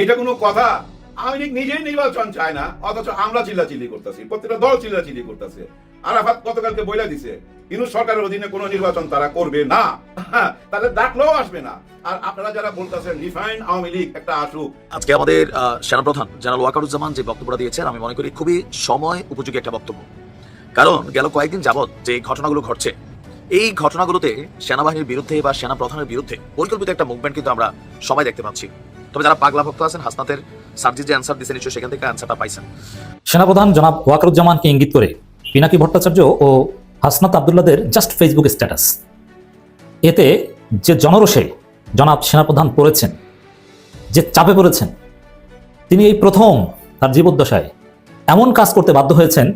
এইটা কোনো কথা? আওয়ামী লীগ নিজেই নির্বাচন চায় না অথচ আমরা চিল্লাচিল্লি করতেছি প্রত্যেকটা দল চিল্লাচিল্লি করতেছে। আরাফাত গতকালকে বইলা দিছে ইনু সরকারের অধীনে কোনো নির্বাচন তারা করবে না। হ্যাঁ, তাদের ডাকলেও আসবে না। আর আপনারা যারা বলতেছেন রিফাইন আওয়ামী লীগ একটা আসুক। আজকে আমাদের সেনাপ্রধান জেনারেল ওয়াকারুজ্জামান যে বক্তব্যটা দিয়েছেন আমি মনে করি খুবই সময় উপযোগী একটা বক্তব্য। কারণ গেল কয়েকদিন যাবৎ যে ঘটনাগুলো ঘটছে এই ঘটনাগুলোতে সেনাবাহিনীর বিরুদ্ধে বা সেনা প্রধানের বিরুদ্ধে পরিকল্পিত একটা মুভমেন্ট কিন্তু আমরা সবাই দেখতে পাচ্ছি। তবে যারা পাগলা ভক্ত আছেন হাসনাতের সার্জির যে অ্যান্সার দিয়েছেন নিশ্চয়ই সেখান থেকে অ্যান্সারটা পাইছেন। সেনাপ্রধান জনাব ওয়াকারুজ্জামানকে ইঙ্গিত করে পিনাকি ভট্টাচার্য ও হাসনাত আবদুল্লাদের জাস্ট ফেসবুক স্ট্যাটাস এতে যে জনরোষে জনাব সেনাপ্রধান পড়েছেন যে চাপে পড়েছেন তিনি এই প্রথম তার জীবদ্দশায় এমন কাজ করতে বাধ্য হয়েছেন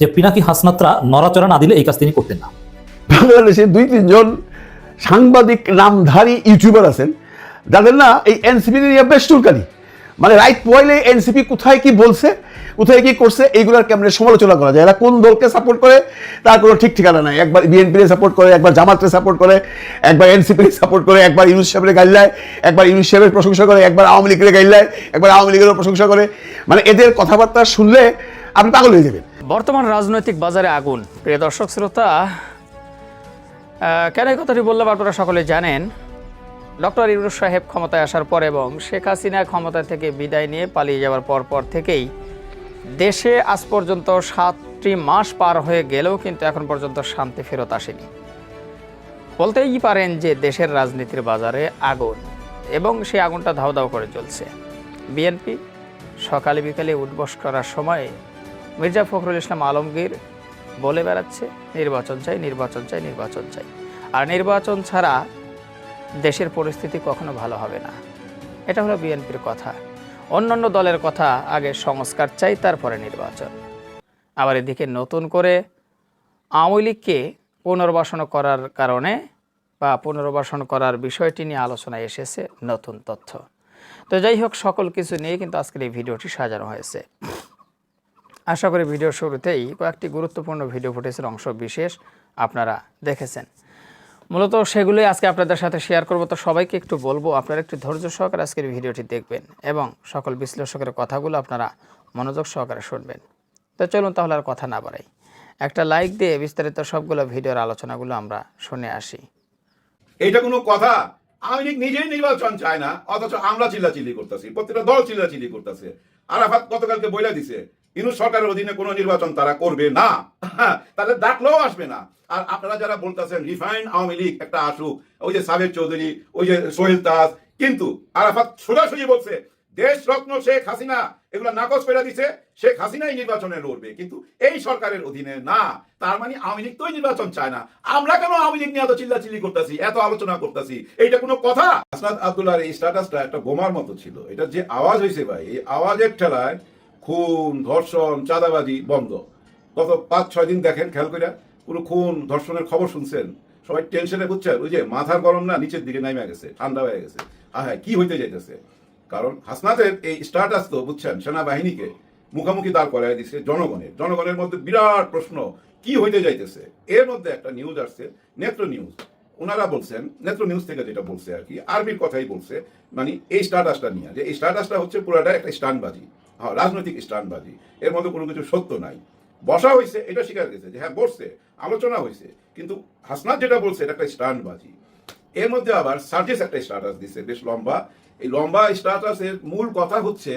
যে পিনাকি হাসনাতরা নড়াচড়া না দিলে এই কাজ তিনি করতেন না। বাংলাদেশে দুই তিনজন সাংবাদিক নামধারী ইউটিউবার আছেন। যাদের না, এই এনসিপি নিয়ে বেশ চুলকানি। মানে রাইট পয়েলে এনসিপি কোথায় কি বলছে, কোথায় কি করছে এইগুলোর কেমনে সমালোচনা করা যায়? এরা কোন দলকে সাপোর্ট করে, তার কোনো ঠিক ঠিকানা নাই। একবার বিএনপি সাপোর্ট করে, একবার জামাতকে সাপোর্ট করে, একবার এনসিপি সাপোর্ট করে, একবার ইউনুস সাহেবের গাইল্লায় একবার ইউনুস সাহেবের প্রশংসা করে, একবার আওয়ামী লীগের গাইল্লায় একবার আওয়ামী লীগেরও প্রশংসা করে। মানে এদের কথাবার্তা শুনলে আপনি পাগল হয়ে যাবেন। বর্তমান রাজনৈতিক বাজারে আগুন। প্রিয় দর্শক, শ্রোতা কেন এই কথাটি বললাম আপনারা সকলে জানেন? ডক্টর ইউনুস সাহেব ক্ষমতায় আসার পর এবং শেখ হাসিনা ক্ষমতা থেকে বিদায় নিয়ে পালিয়ে যাওয়ার পর পর থেকেই দেশে আজ পর্যন্ত সাতটি মাস পার হয়ে গেলেও কিন্তু এখন পর্যন্ত শান্তি ফেরত আসেনি। বলতেই পারেন যে দেশের রাজনীতির বাজারে আগুন এবং সেই আগুনটা ধাও ধাও করে চলছে। বিএনপি সকালে বিকালে উঠবস করার সময় মির্জা ফখরুল ইসলাম আলমগীর বলে বেড়াচ্ছে, নির্বাচন চাই নির্বাচন চাই নির্বাচন চাই। আর নির্বাচন ছাড়া দেশের পরিস্থিতি কখনো ভালো হবে না। এটা হলো বিএনপির কথা। অন্যান্য দলের কথা আগে সংস্কার চাই, তারপরে নির্বাচন। আবার এদিকে নতুন করে আওয়ামী লীগকে পুনর্বাসন করার কারণে বা পুনর্বাসন করার বিষয়টি নিয়ে আলোচনায় এসেছে নতুন তথ্য। তো যাই হোক, সকল কিছু নিয়ে কিন্তু আজকের এই ভিডিওটি সাজানো হয়েছে। আশা করি ভিডিওর শুরুতেই কয়েকটি গুরুত্বপূর্ণ ভিডিও ফুটেজের অংশ বিশেষ আপনারা দেখেছেন। মূলত সেগুলোই আজকে আপনাদের সাথে শেয়ার করব। তো সবাইকে একটু বলব, আপনারা একটু ধৈর্য সহকারে আজকের ভিডিওটি দেখবেন এবং সকল বিশ্লেষকের কথাগুলো আপনারা মনোযোগ সহকারে শুনবেন। তো চলুন তাহলে আর কথা না বাড়াই। একটা লাইক দিয়ে বিস্তারিত সবগুলো ভিডিওর আলোচনাগুলো আমরা শুনে আসি। এটা কোনো কথা? আওয়ামী লীগ নিজেই নির্বাচন চায় না, অথচ আমরা চিল্লাচিল্লি করতেছি, প্রত্যেকটা দল চিল্লাচিল্লি করতেছে। আরাফাত গতকালকে বইলা দিছে ইনু সরকারের অধীনে কোনো নির্বাচন তারা করবে না। তাদের ডাকলেও আসবে না। আর আপনারা যারা বলতেছেন, রিফাইন আওয়ামী লীগ একটা আসুক। ওই যে সাবের চৌধুরী, ওই যে সোহেল তাজ কিন্তু আরাফাত সোজাসুজি বলছে, দেশ রত্ন শেখ হাসিনা, এগুলো নাকচ করে দিছে। শেখ হাসিনাই নির্বাচনে লড়বে। কিন্তু এই সরকারের অধীনে না। তার মানে আওয়ামী লীগ তোই নির্বাচন চায় না। আমরা কেন আওয়ামী লীগ নিয়ে এত চিল্লাচিল্লি করতেছি, এত আলোচনা করতেছি? এইটা কোনো কথা? আসনাদ আব্দুল্লাহর এই স্ট্যাটাসটা একটা বোমার মতো ছিল। এটা যে আওয়াজ হয়েছে ভাই, এই আওয়াজের ঠেলায় খুন, ধর্ষণ, চাঁদাবাজি বন্ধ। গত পাঁচ, ছয় দিন দেখেন, খেয়াল করে কোনো খুন, ধর্ষণের খবর শুনছেন? সবাই টেনশনে বুঝছেন, ওই যে মাথার গরম না, নিচের দিকে নেমে গেছে, ঠান্ডা হয়ে গেছে। হ্যাঁ হ্যাঁ কি হইতে যাইতেছে? কারণ হাসনাতের এই স্টার্টাস তো, বুঝছেন, সেনাবাহিনীকে মুখোমুখি দাঁড় করাই দিচ্ছে জনগণের। জনগণের মধ্যে বিরাট প্রশ্ন, কি হইতে যাইতেছে? এর মধ্যে একটা নিউজ আসছে, নেত্র নিউজ ওনারা বলছেন, নেত্র নিউজ থেকে যেটা বলছে আর কি, আর্মির কথাই বলছে মানে এই স্ট্যাটাসটা নিয়ে। যে এই স্ট্যাটাসটা হচ্ছে পুরাটা একটা স্টানবাজি। হ্যাঁ রাজনৈতিক স্টানবাজি এর মধ্যে কোনো কিছু সত্য নাই। বসা হয়েছে এটা স্বীকার গেছে যে হ্যাঁ বসছে, আলোচনা হয়েছে কিন্তু হাসনাত যেটা বলছে, এটা একটা স্টানবাজি এর মধ্যে আবার সার্জিস একটা স্ট্যাটাস দিছে, বেশ লম্বা। এই লম্বা স্ট্যাটাসের মূল কথা হচ্ছে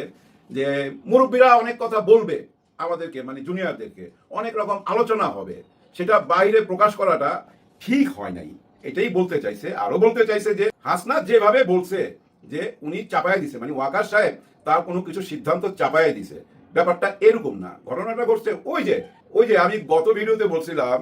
যে মুরব্বীরা অনেক কথা বলবে আমাদেরকে মানে জুনিয়রদেরকে। অনেক রকম আলোচনা হবে। সেটা বাইরে প্রকাশ করাটা ঠিক হয় নাই। এটাই বলতে চাইছে। আরও বলতে চাইছে যে হাসনাত যেভাবে বলছে যে উনি চাপায় দিছে মানে ওয়াকার সাহেব তার কোনো কিছু সিদ্ধান্ত চাপায় দিছে। ব্যাপারটা এরকম না। ঘটনাটা ঘটছে ওই যে ওই যে আমি গত ভিডিওতে বলছিলাম,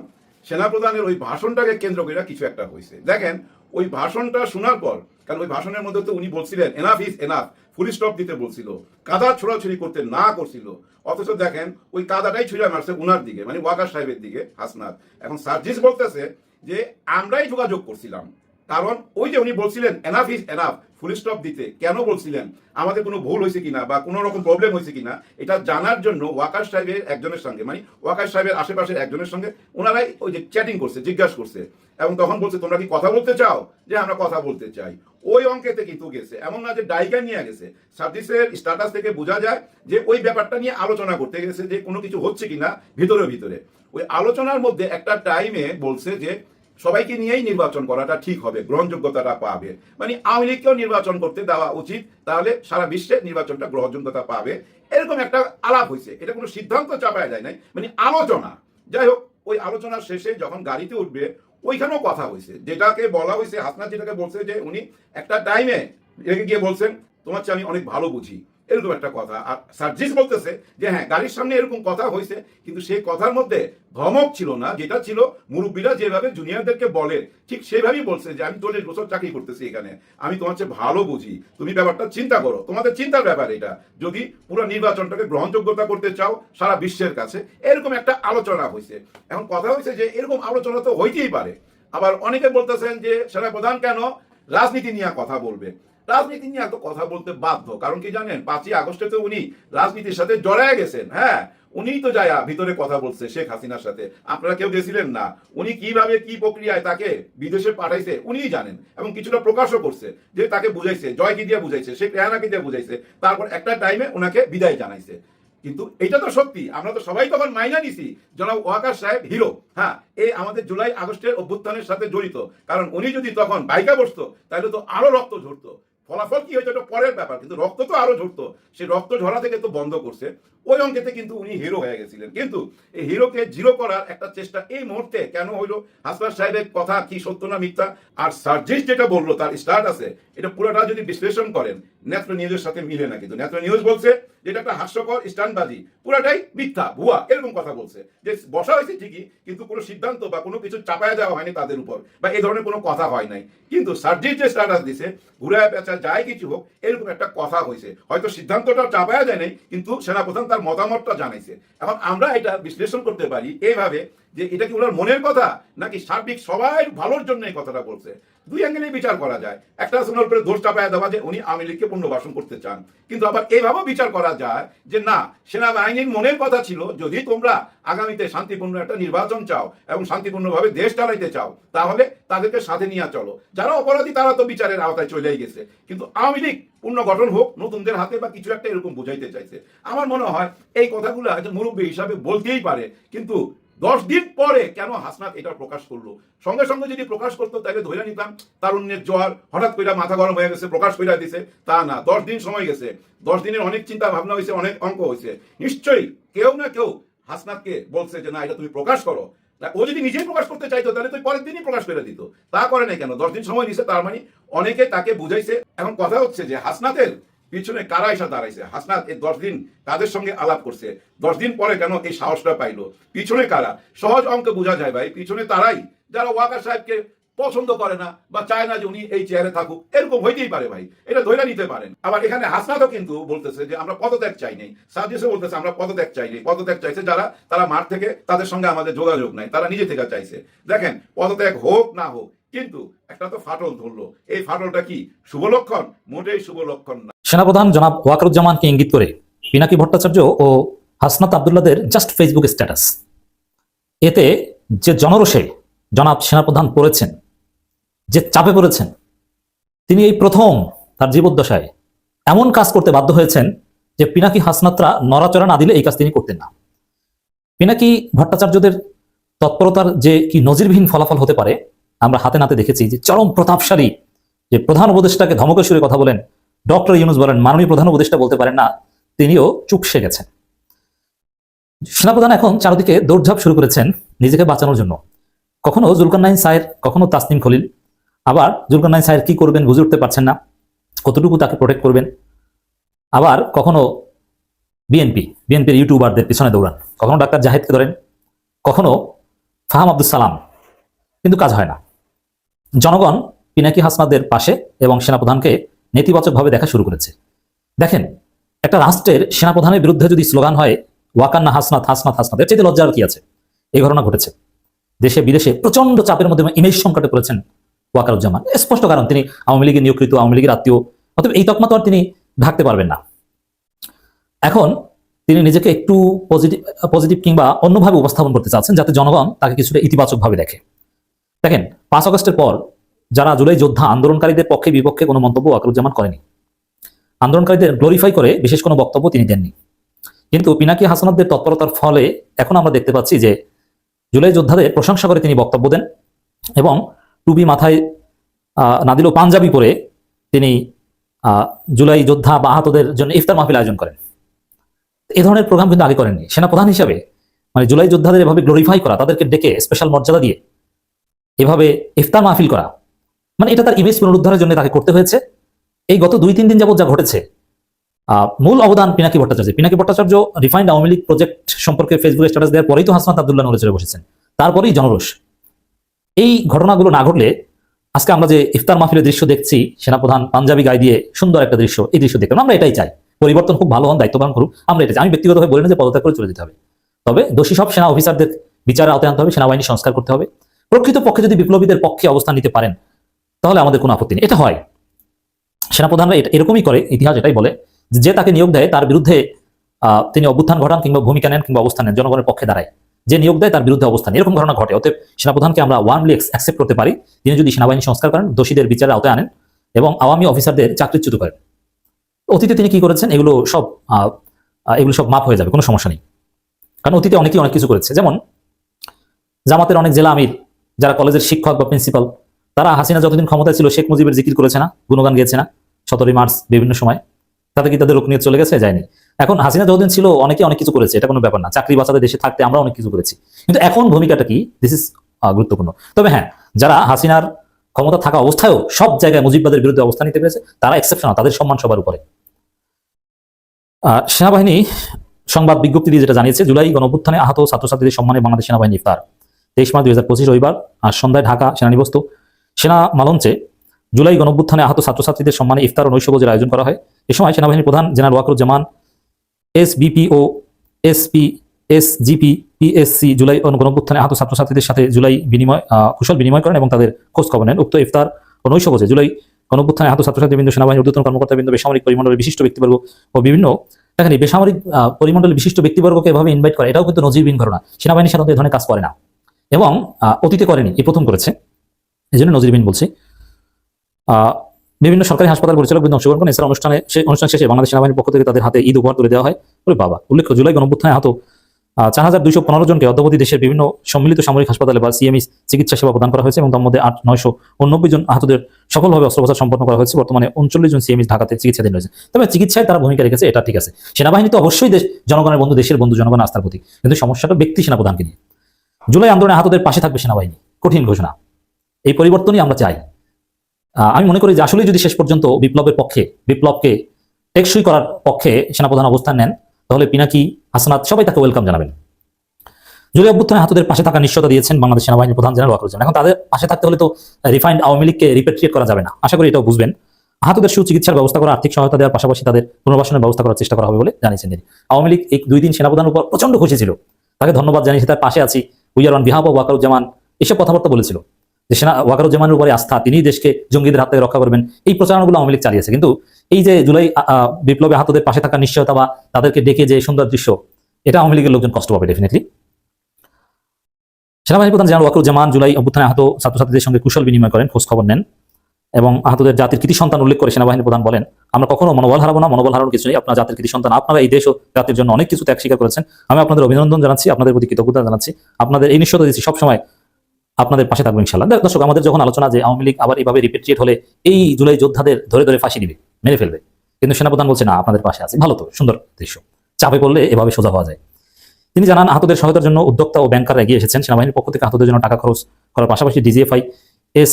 সেনাপ্রধানের ওই ভাষণটাকে কেন্দ্র করে কিছু একটা হয়েছে দেখেন, ওই ভাষণটা শোনার পর, কারণ ওই ভাষণের মধ্যে তো উনি বলছিলেন enough is enough full stop দিতে বলছিল। কাদা ছোড়াছুড়ি করতে না করছিল। অথচ দেখেন, ওই কাদাটাই ছুঁড়ে মারছে উনার দিকে মানে ওয়াকার সাহেবের দিকে হাসনাথ এখন সার্জিস বলতেছে যে, আমরাই যোগাযোগ করছিলাম। কারণ ওই যে উনি বলছিলেন enough is enough full stop দিতে। কেন বলছিলেন? আমাদের কোনো ভুল হয়েছে কিনা বা কোনো রকম প্রবলেম হয়েছে কিনা, এটা জানার জন্য ওয়াকার সাহেবের একজনের সঙ্গে মানে ওয়াকার সাহেবের আশেপাশের একজনের সঙ্গে ওনারাই ওই যে চ্যাটিং করছে, জিজ্ঞাসা করছে। এবং তখন বলছে, তোমরা কি কথা বলতে চাও? যে আমরা কথা বলতে চাই। ওই অঙ্কেতে কিন্তু গেছে। এমন না যে ডাইকা নিয়ে গেছে। সার্ভিসের স্ট্যাটাস থেকে বোঝা যায় যে ওই ব্যাপারটা নিয়ে আলোচনা করতে গেছে যে কোনো কিছু হচ্ছে কিনা ভিতরে ভিতরে। ওই আলোচনার মধ্যে একটা টাইমে বলছে যে সবাইকে নিয়েই নির্বাচন করাটা ঠিক হবে, গ্রহণযোগ্যতাটা পাবে। মানে আওয়ামী লীগকেও নির্বাচন করতে দেওয়া উচিত, তাহলে সারা বিশ্বে নির্বাচনটা গ্রহণযোগ্যতা পাবে। এরকম একটা আলাপ হয়েছে, এটা কোনো সিদ্ধান্ত চাপায় যায় নাই মানে আলোচনা। যাই হোক, ওই আলোচনার শেষে যখন গাড়িতে উঠবে, ওইখানেও কথা হয়েছে, যেটাকে বলা হয়েছে, হাসনাত যেটাকে বলছে যে উনি একটা টাইমে রেখে গিয়ে বলছেন, তোমার চেয়ে আমি অনেক ভালো বুঝি। এরকম একটা কথা। আর সার্জিস বলতেছে যে হ্যাঁ গাড়ির সামনে এরকম কথা হয়েছে, কিন্তু সেই কথার মধ্যে ধমক ছিল না। যেটা ছিল, মুরব্বীরা যেভাবে জুনিয়রদেরকে বলে, ঠিক সেভাবেই বলছে যে, আমি চল্লিশ বছর চাকরি করতেছি এখানে। আমি তোমার চেয়ে ভালো বুঝি। তুমি ব্যাপারটা চিন্তা করো। তোমাদের চিন্তার ব্যাপার এটা। যদি পুরো নির্বাচনটাকে গ্রহণযোগ্যতা করতে চাও সারা বিশ্বের কাছে, এরকম একটা আলোচনা হয়েছে। এখন কথা হয়েছে যে, এরকম আলোচনা তো হইতেই পারে। আবার অনেকে বলতেছেন যে, সেনাপ্রধান কেন রাজনীতি নিয়ে কথা বলবে? রাজনীতি নিয়ে এত কথা বলতে বাধ্য। কারণ কি জানেন? পাঁচই আগস্টে তো উনি রাজনীতির সাথে জড়ায় গেছেন হ্যাঁ? উনিই তো যায় ভিতরে কথা বলছে শেখ হাসিনার সাথে। আপনারা কেউ গেছিলেন না। উনি কীভাবে, কি প্রক্রিয়ায় তাকে বিদেশে পাঠাইছে উনিই জানেন এবং কিছুটা প্রকাশও করছে যে তাকে বুঝাইছে, জয় কি দিয়ে বুঝাইছে, শেখ রেহানাকে দিয়ে বুঝাইছে, তারপর একটা টাইমে ওনাকে বিদায় জানাইছে। কিন্তু এটা তো সত্যি, আমরা তো সবাই তখন মাইনা নিছি, জনাব ওয়াকার সাহেব হিরো হ্যাঁ? এই আমাদের জুলাই আগস্টের অভ্যুত্থানের সাথে জড়িত। কারণ উনি যদি তখন বাইকা বসতো, তাহলে তো আরও রক্ত ঝরতো। ফলাফল কি হয়েছে এটা পরের ব্যাপার, কিন্তু রক্ত তো আরও ঝরতো। সেই রক্ত ঝরা থেকে তো বন্ধ করছে। ওই অঙ্কেতে কিন্তু উনি হিরো হয়ে গেছিলেন। কিন্তু এই হিরোকে জিরো করার একটা চেষ্টা এই মুহূর্তে কেন হইল? হাসপাত সাহেবের কথা কি সত্য না মিথ্যা? আর সার্জিস যেটা বলল, তার স্টার্ট আছে, এটা পুরোটা যদি বিশ্লেষণ করেন, নেত্র নিউজের সাথে মিলে না কিন্তু। নেত্র নিউজ বলছে যে এটা একটা হাস্যকর স্টানবাজি, পুরাটাই মিথ্যা, ভুয়া, এরকম কথা বলছে। যে বসা হয়েছে ঠিকই, কিন্তু কোনো সিদ্ধান্ত বা কোনো কিছু চাপায় দেওয়া হয়নি তাদের উপর, বা এই ধরনের কোনো কথা হয় নাই। কিন্তু সার্জিস যে স্ট্যাটাস দিছে, ঘুরায় পেঁচা যাই কিছু হোক, এরকম একটা কথা হয়েছে। হয়তো সিদ্ধান্তটা চাপায়া যায় নাই, কিন্তু সেনাপ্রধান তার মতামতটা জানাইছে। এখন আমরা এটা বিশ্লেষণ করতে পারি, এইভাবে যে এটা কি ওনার মনের কথা? নাকি সার্বিক সবাই ভালোর জন্য এই কথাটা বলছে? দুই অ্যাঙ্গেলে বিচার করা যায়। একটা আছে ওনার উপরে দোষ চাপায় দেওয়া যে উনি আওয়ামী লীগকে পুনর্বাসন করতে চান। কিন্তু আবার এইভাবেও বিচার করা যায় যে না, সেনাবাহিনীর মনের কথা ছিল, যদি তোমরা আগামীতে শান্তিপূর্ণ একটা নির্বাচন চাও এবং শান্তিপূর্ণভাবে দেশ চালাইতে চাও, তাহলে তাদেরকে সাথে নিয়ে চলো। যারা অপরাধী, তারা তো বিচারের আওতায় চলেই গেছে। কিন্তু আওয়ামী লীগ পুনর্গঠন হোক, নতুনদের হাতে বা কিছু একটা এরকম বোঝাইতে চাইছে। আমার মনে হয় এই কথাগুলো একজন মুরব্বী হিসাবে বলতেই পারে। কিন্তু দশ দিন পরে কেন হাসনাত এটা প্রকাশ করল? সঙ্গে সঙ্গে যদি প্রকাশ করতো, তাহলে ধরে নিতাম, তারুণ্যের জ্বর হঠাৎ করে মাথা গরম হয়ে গেছে, প্রকাশ করে দিছে, তা না, দশ দিন সময় গেছে। দশ দিনের অনেক চিন্তা ভাবনা হয়েছে অনেক অঙ্ক হয়েছে নিশ্চয়ই কেউ না কেউ হাসনাতকে বলছে যে, না, এটা তুমি প্রকাশ করো। ও যদি নিজেই প্রকাশ করতে চাইতো, তাহলে তুই পরের দিনই প্রকাশ করে দিত। তা করে নাই কেন? দশ দিন সময় নিছে, তার মানে অনেকে তাকে বুঝাইছে। এখন কথা হচ্ছে যে, হাসনাতের পিছনে কারা এসে দাঁড়াইছে? হাসনাত এই দশ দিন তাদের সঙ্গে আলাপ করছে? দশ দিন পরে কেন এই সাহসটা পাইলো? পিছনে কারা? সহজ অঙ্ক বোঝা যায় ভাই, পিছনে তারাই। যারা ওয়াকার সাহেবকে পছন্দ করে না বা চায় না যে উনি এই চেয়ারে থাকুক, এরকম হইতেই পারে ভাই। এটা ধরে নিতে পারেন। আবার এখানে হাসনাতও কিন্তু বলতেছে যে, আমরা পদত্যাগ চাই নেই। সাজিসও বলতেছে, আমরা পদত্যাগ চাই নেই। পদত্যাগ চাইছে যারা, তারা মাঠ থেকে তাদের সঙ্গে আমাদের যোগাযোগ নাই। তারা নিজে থেকে চাইছে। দেখেন, পদত্যাগ হোক না হোক, কিন্তু একটা তো ফাটল ধরলো। এই ফাটলটা কি? শুভ লক্ষণ? মোটেই শুভ লক্ষণ না। সেনাপ্রধান জনাব ওয়াকারুজ্জামানকে ইঙ্গিত করে পিনাকি ভট্টাচার্য ও হাসনাত আবদুল্লাদের জাস্ট ফেসবুক স্ট্যাটাস। এতে যে জনরোষে জনাব সেনাপ্রধান পড়েছেন, যে চাপে পড়েছেন, তিনি এই প্রথম তার জীবদ্দশায় এমন কাজ করতে বাধ্য হয়েছেন যে পিনাকি হাসনাতরা নড়াচড়া না দিলে এই কাজ তিনি করতেন না। পিনাকি ভট্টাচার্যদের তৎপরতার যে কি নজিরবিহীন ফলাফল হতে পারে, আমরা হাতে নাতে দেখেছি যে চরম প্রতাপশালী যে প্রধান উপদেষ্টাকে ধমকের সুরে কথা বলেন ডক্টর ইউনুস বলেন, মাননীয় প্রধান উপদেষ্টা বলতে পারেন না, তিনিও চুপসে গেছেন। সেনাপ্রধান এখন চারদিকে দৌড়ঝাঁপ শুরু করেছেন নিজেকে বাঁচানোর জন্য। কখনো জুলকান্নাইন সাহের, কখনো তাসনিম খলিল। আবার জুলকান্নাইন সাহের কি করবেন বুঝে উঠতে পারছেন না, কতটুকু তাকে প্রোটেক্ট করবেন? আবার কখনো বিএনপি বিএনপির ইউটিউবারদের পিছনে দৌড়ান। কখনো ডাক্তার জাহেদকে ধরেন, কখনো ফাহাম আব্দুল সালাম। কিন্তু কাজ হয় না। জনগণ পিনাকি হাসনাদের পাশে এবং সেনাপ্রধানকে নেতিবাচকভাবে দেখা শুরু করেছে। দেখেন, একটা রাষ্ট্রের সেনাপ্রধানের বিরুদ্ধে যদি স্লোগান হয়, ওয়াকান্না হাসনাত হাসনাত হাসনাত এর চাইতে লজ্জার কি আছে? এই ঘটনা ঘটেছে। দেশে, বিদেশে প্রচণ্ড চাপের মধ্যে ইমেজ সংকটে পড়েছেন ওয়াকারুজ্জামান। স্পষ্ট কারণ, তিনি আওয়ামী লীগের নিয়োগকৃত, আওয়ামী লীগের আত্মীয়, অতএব এই তকমা তো আর তিনি ঢাকতে পারবেন না। এখন তিনি নিজেকে একটু পজিটিভ পজিটিভ কিংবা অন্যভাবে উপস্থাপন করতে চাচ্ছেন, যাতে জনগণ তাকে কিছুটা ইতিবাচকভাবে দেখে। দেখেন, পাঁচ আগস্টের পর যারা জুলাই যোদ্ধা আন্দোলনকারীদের পক্ষে বিপক্ষে কোনো মন্তব্য ওয়াকারুজ্জামান করেনি। আন্দোলনকারীদের গ্লোরিফাই করে বিশেষ কোনো বক্তব্য তিনি দেননি। কিন্তু পিনাকি হাসানাদের তৎপরতার ফলে এখন আমরা দেখতে পাচ্ছি যে জুলাই যোদ্ধাদের প্রশংসা করে তিনি বক্তব্য দেন এবং টুপি মাথায় না দিলেও পাঞ্জাবি পরে তিনি জুলাই যোদ্ধা বা আহতদের জন্য ইফতার মাহফিল আয়োজন করেন। এ ধরনের প্রোগ্রাম কিন্তু আগে করেননি। সেনাপ্রধান হিসাবে মানে জুলাই যোদ্ধাদের এভাবে গ্লোরিফাই করা, তাদেরকে ডেকে স্পেশাল মর্যাদা দিয়ে এভাবে ইফতার মাহফিল করা মানে এটা তার ইমেজ পুনরুদ্ধারের জন্য তাকে করতে হয়েছে। এই গত দুই, তিন দিন যাবত যা ঘটেছে মূল অবদান পিনাকি ভট্টাচার্য। পিনাকি ভট্টাচার্য রিফাইন্ড আওয়ামী লীগ প্রজেক্ট সম্পর্কে ফেসবুকে স্ট্যাটাস দেওয়ার পরেই তো হাসনাত আব্দুল্লাহ চলে বসেছেন। তারপরেই জনরোষ। এই ঘটনাগুলো না ঘটলে আজকে আমরা যে ইফতার মাহফিলের দৃশ্য দেখছি, সেনাপ্রধান পাঞ্জাবি গায়ে দিয়ে সুন্দর একটা দৃশ্য, এই দৃশ্য দেখলাম। আমরা এটাই চাই। পরিবর্তন খুব ভালো হন, দায়িত্ব পালন করুক আমরা এটা চাই। আমি ব্যক্তিগতভাবে বলি না যে পদত্যাগ করে চলে যেতে হবে। তবে দোষী সব সেনা অফিসারদের বিচারের আওতায় আনতে হবে, সেনাবাহিনী সংস্কার করতে হবে। প্রকৃত পক্ষে যদি বিপ্লবীদের পক্ষে অবস্থান নিতে পারেন তাহলে আমাদের কোনো আপত্তি নেই। এটা হয়। সেনাপ্রধানরা এরকমই করে, ইতিহাস এটাই বলে, যে তাকে নিয়োগ দেয়, তার বিরুদ্ধে তিনি অভ্যুত্থান ঘটান কিংবা ভূমিকা নেন কিংবা অবস্থান নেন, জনগণের পক্ষে দাঁড়ায়। যে নিয়োগ দেয়, তার বিরুদ্ধে অবস্থান এরকম ঘটনা ঘটে। অতএব সেনাপ্রধানকে আমরা ওয়ানলি অ্যাকসেপ্ট করতে পারি। তিনি যদি সেনাবাহিনী সংস্কার করেন, দোষীদের বিচারের আওতায় আনেন এবং আওয়ামী অফিসারদের চাকরিচ্যুত করেন। অতীতে তিনি কি করেছেন? এগুলো সব এগুলো সব মাপ হয়ে যাবে, কোনো সমস্যা নেই। কারণ অতীতে অনেকেই অনেক কিছু করেছে। যেমন জামাতের অনেক জেলা আমির, যারা কলেজের শিক্ষক বা প্রিন্সিপাল তারা হাসিনা যতদিন ক্ষমতায় ছিল, শেখ মুজিবের জিকির করেছে না, গুণগান গেছে না, সতেরোই মার্চ বিভিন্ন সময়। তাতে কি তাদের রুকনিয়ত চলে গেছে? যায়নি। এখন হাসিনা যতদিন ছিল, অনেকে অনেক কিছু করেছে, এটা কোনো ব্যাপার না। চাকরি বাঁচাতে দেশে থাকতে আমরা অনেক কিছু করেছি। কিন্তু এখন ভূমিকাটা কি? দিস ইজ গুরুত্বপূর্ণ। তবে হ্যাঁ যারা হাসিনার ক্ষমতা থাকা অবস্থায়ও সব জায়গায় মুজিববাদের বিরুদ্ধে অবস্থান নিতে পেরেছে, তারা এক্সেপশনাল তাদের সম্মান সবার উপরে। সেনাবাহিনী সংবাদ বিজ্ঞপ্তি দিয়ে যেটা জানিয়েছে, জুলাই গণঅভ্যুত্থানে আহত ছাত্রছাত্রীদের সম্মানে বাংলাদেশ সেনাবাহিনী ইফতার। তেইশ মার্চ দুই হাজার পঁচিশ রবিবার আর সন্ধ্যায় ঢাকা সেনানিবস্ত সেনা মালঞ্চে জুলাই গণঅভ্যুত্থানে আহত ছাত্রছাত্রীদের সম্মানে ইফতার ও নৈশভোজের আয়োজন করা হয়। এ সময় সেনাবাহিনীর প্রধান general Waqaruzzaman S BP O SP S PSC July গণঅভ্যুত্থানে আহত ছাত্রছাত্রীদের সাথে জুলাই বিনিময় কুশল বিনিময় করেন এবং তাদের খোঁজ খবর নেন। উক্ত ইফতার ও নৈশভোজে জুলাই গণঅভ্যুত্থানে আহত ছাত্রছাত্রীবৃন্দ, সেনাবাহিনীর ঊর্ধ্বতন কর্মকর্তাবৃন্দ, বেসামরিক পরিমণ্ডলের বিশিষ্ট ব্যক্তিবর্গ ও বিভিন্ন এই বেসামরিক পরিমণ্ডলের বিশিষ্ট ব্যক্তিবর্গকে এভাবে ইনভাইট করে, এটাও কিন্তু নজিরবিহীন ঘটনা। সেনাবাহিনী সাধারণত এই ধরনের কাজ করে না এবং অতীতে করেনি এই প্রথম করেছে। এই জন্য নজিরবিহীন বলছি। বিভিন্ন সরকারি হাসপাতাল পরিচালক বৃন্দ অংশগ্রহণ করেন। এছাড়া অনুষ্ঠানে সেই অনুষ্ঠান শেষে বাংলাদেশ সেনাবাহিনীর পক্ষ থেকে তাদের হাতে ঈদ উপহার তুলে দেওয়া হয়। ওরে বাবা, উল্লেখ্য, জুলাই গণঅভ্যুত্থানে আহত চার হাজার দুইশো পনেরো জনকে অদ্যাবধি দেশের বিভিন্ন সম্মিলিত সামরিক হাসপাতালে বা সিএমই চিকিৎসা সেবা প্রদান করা হয়েছে এবং তার মধ্যে আট, নয়শো উননব্বই জন আহতদের সফলভাবে অস্ত্রোপচার সম্পন্ন করা হয়েছে। বর্তমানে উনচল্লিশ জন সিএমই ঢাকাতে চিকিৎসাধীন রয়েছে। তবে চিকিৎসায় তারা ভূমিকা রেখেছে, এটা ঠিক আছে। সেনাবাহিনী তো অবশ্যই দেশ, জনগণের বন্ধু, দেশের বন্ধু জনগণের আস্থার প্রতীক। কিন্তু সমস্যাটা ব্যক্তি সেনাপ্রধানকে নিয়ে। জুলাই আন্দোলনে আহতদের পাশে থাকবে সেনাবাহিনী। কঠিন ঘোষণা। এই পরিবর্তনই আমরা চাই। আমি মনে করি যে আসলে যদি শেষ পর্যন্ত বিপ্লবের পক্ষে, বিপ্লবকে টেকসই করার পক্ষে সেনাপ্রধান অবস্থান নেন, তাহলে পিনাকি, হাসনাত সবাই তাকে ওয়েলকাম জানাবেন। জুলাই অভ্যুত্থানে আহতদের পাশে থাকার নিশ্চয়তা দিয়েছেন বাংলাদেশ সেনাবাহিনীর প্রধান জেনারেল ওয়াকরুজ্জামান এখন তাদের পাশে থাকতে হলে তো রিফাইন্ড আওয়ামী লীগকে রিপেট্রিয়েট করা যাবে না। আশা করি এটাও বুঝবেন। আহতদের সুচিকিৎসার ব্যবস্থা করা আর্থিক সহায়তা দেওয়ার পাশাপাশি তাদের পুনর্বাসনের ব্যবস্থা করার চেষ্টা করা হবে বলে জানিয়েছেন তিনি। আওয়ামী লীগ এই দুই দিন সেনাপ্রধানের উপর প্রচণ্ড খুশি ছিল। তাকে ধন্যবাদ জানিয়েছে তার পাশে আছি। We are on behalf Waqaruzzaman. এসব কথাবার্তা বলেছিল। যে সেনা, ওয়াকারুজ্জামানের উপরে আস্থা তিনি দেশকে জঙ্গিদের হাত থেকে রক্ষা করবেন, এই প্রচারণাগুলো আওয়ামী লীগ চালিয়েছে। কিন্তু এই যে জুলাই বিপ্লবে আহতদের পাশে থাকার নিশ্চয়তা বা তাদেরকে ডেকে যে সুন্দর দৃশ্য, এটা আওয়ামী লীগের লোকজন কষ্ট পাবে ডেফিনেটলি সেনাবাহিনী প্রধান জেনারেল ওয়াকরুজ্জামান জুলাই অভ্যুত্থানে আহত ছাত্রছাত্রীদের সঙ্গে কুশল বিনিময় করেন, খোঁজ খবর নেন এবং আহতদের জাতির কৃতি সন্তান উল্লেখ করে সেনাবাহিনী প্রধান বলেন, আমরা কখনো মনোবল হারাবো না, মনোবল হারানোর কিছু নেই, আপনার জাতির কৃতি সন্তান, আপনারা এই দেশ ও জাতির জন্য অনেক কিছু ত্যাগ স্বীকার করেছেন। আমি আপনাদের অভিনন্দন জানাচ্ছি, আপনাদের প্রতি কৃতজ্ঞতা জানাচ্ছি। আপনাদের এই নিশ্চয়তা দিচ্ছি সবসময় আপনাদের পাশে থাকব ইনশাল্লাহ দর্শক, আমাদের যখন আলোচনা যে আওয়ামী লীগ আবার এইভাবে রিপেট্রিয়েট হলে এই জুলাই যোদ্ধাদের ধরে ধরে ফাঁসি দিবে, মেরে ফেলবে। কিন্তু সেনাপ্রধান বলছে, না, আপনাদের পাশে আছে। ভালো তো, সুন্দর দৃশ্য। চাপে পড়লে এভাবে সোজা হওয়া যায়। তিনি জানান, আহতদের সহায়তার জন্য উদ্যোক্তা ও ব্যাংকাররা এগিয়ে এসেছেন। সেনাবাহিনীর পক্ষ থেকে আহতদের জন্য টাকা খরচ করার পাশাপাশি ডিজিএফআই, এস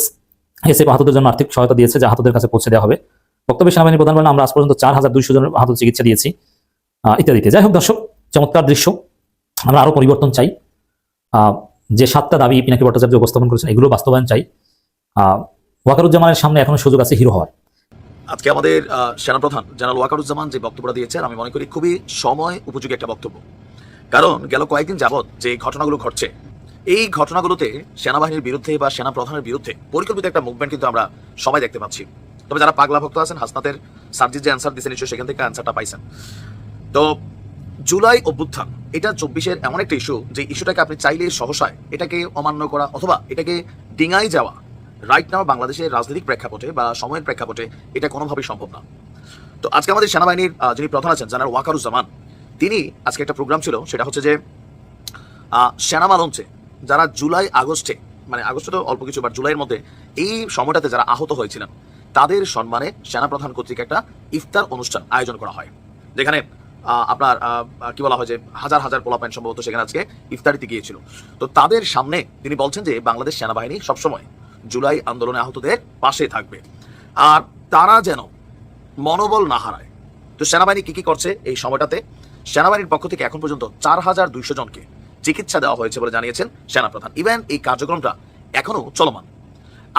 এসএফ আহতদের জন্য আর্থিক সহায়তা দিয়েছে, যা আহতদের কাছে পৌঁছে দেওয়া হবে। বক্তব্যে সেনাবাহিনী প্রধান বলেন, আমরা আজ পর্যন্ত চার হাজার দুইশো জনের আহত চিকিৎসা দিয়েছি। ইত্যাদিতে। যাই হোক দর্শক, চমৎকার দৃশ্য। আমরা আরও পরিবর্তন চাই। যে সাতটা দাবি পিনাকি ভট্টাচার্য উপস্থাপন করেছেন, এগুলো বাস্তবায়ন চাই। ওয়াকারুজ্জামানের সামনে এখনও সুযোগ আছে হিরো হওয়ার। আজকে আমাদের সেনাপ্রধান জেনারেল ওয়াকারুজ্জামান যে বক্তব্যটা দিয়েছেন, আমি মনে করি খুবই সময় উপযোগী একটা বক্তব্য। কারণ গেল কয়েকদিন যাবৎ যে ঘটনাগুলো ঘটছে, এই ঘটনাগুলোতে সেনাবাহিনীর বিরুদ্ধে বা সেনা প্রধানের বিরুদ্ধে পরিকল্পিত একটা মুভমেন্ট কিন্তু আমরা সবাই দেখতে পাচ্ছি। তবে যারা পাগলা ভক্ত আছেন, হাসনাতের সার্জির যে অ্যান্সার দিয়েছেন নিশ্চয়ই সেখান থেকে অ্যান্সারটা পাইছেন। তো জুলাই অভ্যুত্থান এটা চব্বিশের এমন একটা ইস্যু যে ইস্যুটাকে আপনি চাইলে সহসায় এটাকে অমান্য করা অথবা এটাকে ডিঙাই যাওয়া রাইট নাও বাংলাদেশের রাজনৈতিক প্রেক্ষাপটে বা সময়ের প্রেক্ষাপটে এটা কোনোভাবেই সম্ভব না। তো আজকে আমাদের সেনাবাহিনীর যিনি প্রধান আছেন জানার ওয়াকারুজ্জামান তিনি আজকে একটা প্রোগ্রাম ছিল সেটা হচ্ছে যে আহ, সেনামা যারা জুলাই আগস্টে মানে আগস্টে তো অল্প কিছু বাট জুলাইয়ের মধ্যে এই সময়টাতে যারা আহত হয়েছিলেন তাদের সম্মানে সেনাপ্রধান কর্তৃক একটা ইফতার অনুষ্ঠান আয়োজন করা হয়। যেখানে আপনার কি বলা হয় যে, হাজার হাজার পোলাপাইন সম্ভবত সেখানে আজকে ইফতারিতে গিয়েছিল। তো তাদের সামনে তিনি বলছেন যে, বাংলাদেশ সেনাবাহিনী সবসময় জুলাই আন্দোলনে আহতদের পাশে থাকবে। আর তারা যেন মনোবল না হারায়। তো সেনাবাহিনী কি কি করছে এই সময়টাতে? সেনাবাহিনীর পক্ষ থেকে এখন পর্যন্ত চার হাজার দুইশো জনকে চিকিৎসা দেওয়া হয়েছে বলে জানিয়েছেন সেনাপ্রধান। ইভেন এই কার্যক্রমটা এখনও চলমান।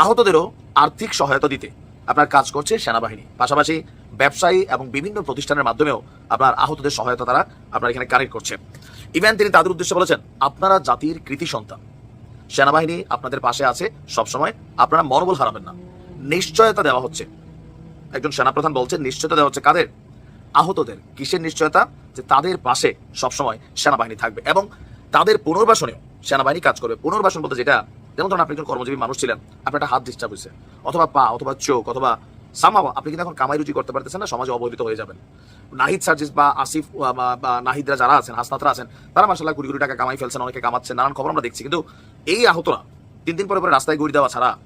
আহতদেরও আর্থিক সহায়তা দিতে আপনার কাজ করছে সেনাবাহিনী। পাশাপাশি ব্যবসায়ী এবং বিভিন্ন প্রতিষ্ঠানের মাধ্যমেও আপনার আহতদের সহায়তা তারা আপনার এখানে কানেক্ট করছে। ইভেন তিনি তাদের উদ্দেশ্যে বলেছেন, আপনারা জাতির কৃতি সন্তান। সেনাবাহিনী আপনাদের পাশে আছে সবসময়, আপনারা মনোবল হারাবেন না। নিশ্চয়তা দেওয়া হচ্ছে। একজন সেনাপ্রধান বলছেন, নিশ্চয়তা দেওয়া হচ্ছে কাদের? আহতদের। কিসের নিশ্চয়তা? যে তাদের পাশে সবসময় সেনাবাহিনী থাকবে এবং তাদের পুনর্বাসনেও সেনাবাহিনী কাজ করবে। পুনর্বাসন বলতে যেটা, যেমন ধরুন আপনি একজন কর্মজীবী মানুষ ছিলেন, আপনার একটা হাত ডিস্টার্ব হয়েছে, অথবা পা, অথবা চোখ, অথবা সামাও আপনি কিন্তু এখন কামাই রুজি করতে পারতেছেন না, সমাজে অবহেলিত হয়ে যাবেন। নাহিদ সার্জিস বা আসিফ বা- নাহিদরা যারা আছেন, হাসনাতরা আছেন, তারা মাসাল্লাহ কুড়ি কোটি টাকা কামাই ফেলছেন, অনেকে কামাচ্ছেন, নানান খবর আমরা দেখছি। কিন্তু এই আহতরা তিন দিন পরে পরে রাস্তায় গড়ি দেওয়া ছাড়া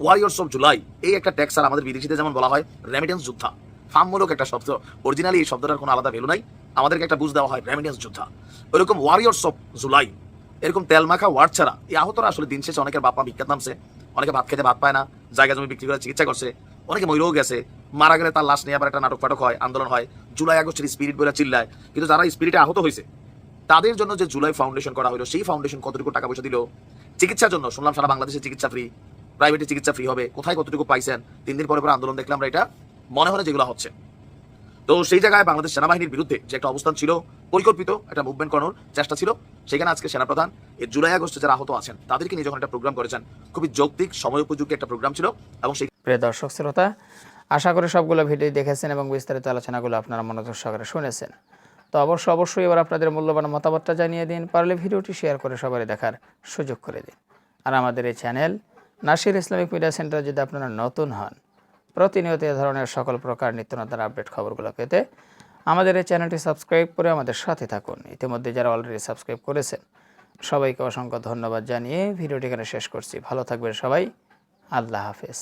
ওয়ারিয়র্স অফ জুলাই এই একটা ট্যাক্স আর আমাদের বিদেশিতে যেমন বলা হয় রেমিটেন্স যোদ্ধা। ফার্মমূলক একটা শব্দ। অরিজিনালি এই শব্দটার কোনো আলাদা ভ্যালু নাই। আমাদেরকে একটা বুঝ দেওয়া হয় রেমিটেন্স যোদ্ধা। ওইরকম ওয়ারিয়র্স অফ জুলাই এরকম তেল মাখা ওয়ার্ড ছাড়া, এই আহতরা আসলে দিন শেষে অনেকের বাপ ভিক্ষাত নামছে, অনেকে ভাত খেতে ভাত পায় না, জায়গা জমি বিক্রি করে চিকিৎসা করছে। অনেকে ময়ূরও গেছে। মারা গেলে তার লাশ নিয়ে আবার একটা নাটক ফাটক হয়, আন্দোলন হয়। জুলাই, আগস্টের স্পিরিট বলে চিল্লায়। কিন্তু যারা স্পিরিটে আহত হয়েছে তাদের জন্য যে জুলাই ফাউন্ডেশন করা হলো সেই ফাউন্ডেশন কতটুকু টাকা পয়সা দিল, চিকিৎসার জন্য, শুনলাম সারা বাংলাদেশে চিকিৎসা ফ্রি প্রাইভেটে চিকিৎসা ফ্রি হবে, কোথায় কতটুকু পাইছেন, তিন দিন পরে পরে আন্দোলন দেখলাম আমরা এটা, মনে হয় যেগুলো হচ্ছে। তো সেই জায়গায় বাংলাদেশ সেনাবাহিনীর বিরুদ্ধে যে একটা অবস্থান ছিল, পরিকল্পিত একটা মুভমেন্ট করানোর চেষ্টা ছিল, সেখানে আজকে সেনাপ্রধান, এই জুলাই, আগস্টে যারা আহত আছেন, তাদেরকে নিয়ে যখন একটা প্রোগ্রাম করেছেন, খুবই যৌক্তিক, সময় উপযোগী একটা প্রোগ্রাম ছিল, এবং সেই প্রিয় দর্শক শ্রোতা, আশা করি সবগুলো ভিডিও দেখেছেন এবং বিস্তারিত আলোচনাগুলো আপনারা মনোযোগ সহকারে শুনেছেন। তো অবশ্য, অবশ্যই এবার আপনাদের মূল্যবান মতামতটা জানিয়ে দিন, পারলে ভিডিওটি শেয়ার করে সবারই দেখার সুযোগ করে দিন। আর আমাদের এই channel Nasir Islamic media centre যদি আপনারা নতুন হন, প্রতিনিয়ত এ ধরনের সকল প্রকার নিত্য নতুন আপডেট খবরগুলো পেতে আমাদের এই চ্যানেলটি সাবস্ক্রাইব করে আমাদের সাথে থাকুন। ইতিমধ্যে যারা অলরেডি সাবস্ক্রাইব করেছেন, সবাইকে অসংখ্য ধন্যবাদ জানিয়ে ভিডিওটি এখানে শেষ করছি। ভালো থাকবেন সবাই। আল্লাহ হাফেজ।